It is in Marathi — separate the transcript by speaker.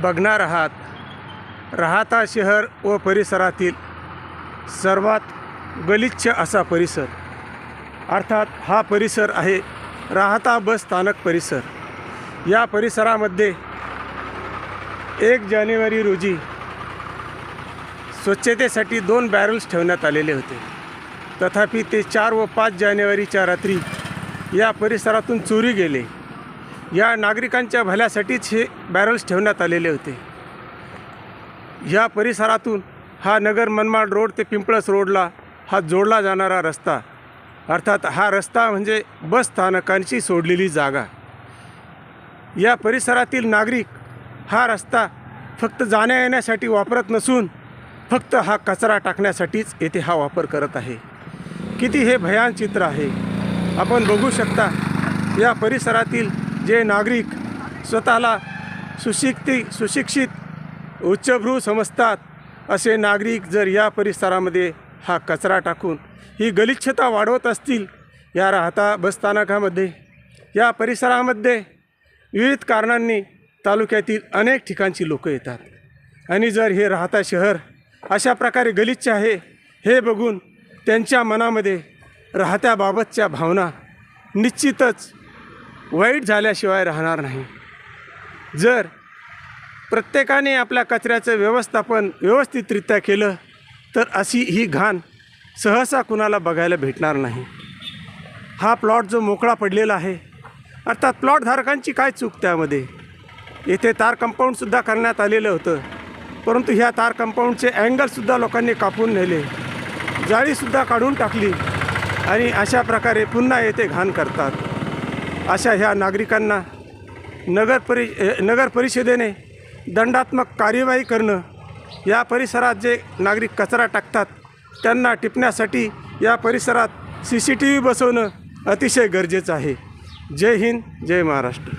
Speaker 1: बघणार आहात. राहता शहर व परिसरातील सर्वात गलिच्छ असा परिसर. अर्थात हा परिसर आहे राहता बस स्थानक परिसर. या परिसरामध्ये एक जानेवारी रोजी स्वच्छतेसाठी दोन बॅरल्स ठेवण्यात आलेले होते. तथापि ते चार व पाच जानेवारीच्या रात्री या परिसरातून चोरी गेले. या नागरिकांच्या भल्यासाठीच हे बॅरल्स ठेवण्यात आलेले होते. या परिसरातून हा नगर मनमाड रोड ते पिंपळस रोडला हा जोडला जाणारा रस्ता अर्थात हा रस्ता म्हणजे बस स्थानकांची सोडलेली जागा. या परिसरातील नागरिक हा रस्ता फक्त जाण्या येण्यासाठी वापरत नसून फक्त हा कचरा टाकण्यासाठीच येथे हा वापर करत आहे. किती हे भयान चित्र आहे. आपण बघू शकता या परिसरातील जे नागरिक स्वतःला सुशिक्ती सुशिक्षित उच्चभ्रू समजतात असे नागरिक जर या परिसरामध्ये हा कचरा टाकून ही गलिच्छता वाढवत असतील या राहता बसस्थानकामध्ये या परिसरामध्ये विविध कारणांनी तालुक्यातील अनेक ठिकाणची लोक येतात. आणि जर हे राहता शहर अशा प्रकारे गलिच्छ आहे हे बघून त्यांच्या मनामध्ये राहत्याबाबतच्या भावना निश्चितच वाईट झाल्याशिवाय राहणार नाही. जर प्रत्येकाने आपल्या कचऱ्याचं व्यवस्थापन व्यवस्थितरित्या केलं तर अशी ही घाण सहसा कुणाला बघायला भेटणार नाही. हा प्लॉट जो मोकळा पडलेला आहे अर्थात प्लॉटधारकांची काय चूक त्यामध्ये? येथे तार कंपाऊंडसुद्धा करण्यात आलेलं होतं परंतु ह्या तार कंपाऊंडचे अँगलसुद्धा लोकांनी कापून नेले. जाळीसुद्धा काढून टाकली आणि अशा प्रकारे पुन्हा येथे घाण करतात. अशा ह्या नागरिकांना नगर परि नगर परिषदेने दंडात्मक कार्यवाही करणं या परिसरात जे नागरिक कचरा टाकतात त्यांना टिपण्यासाठी या परिसरात सी सी टी व्ही बसवणं अतिशय गरजेचं आहे. जय हिंद जय महाराष्ट्र.